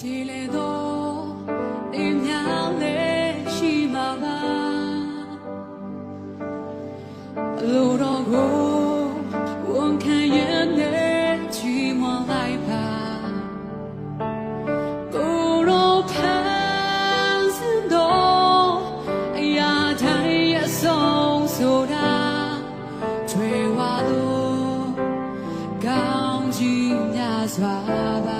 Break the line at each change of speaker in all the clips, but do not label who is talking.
起来到一样的寂寞吗路让我望开眼寂寞来吧不如看见我呀太呀松手哒翠花落钢筋呀沙滩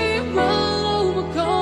we will overcome.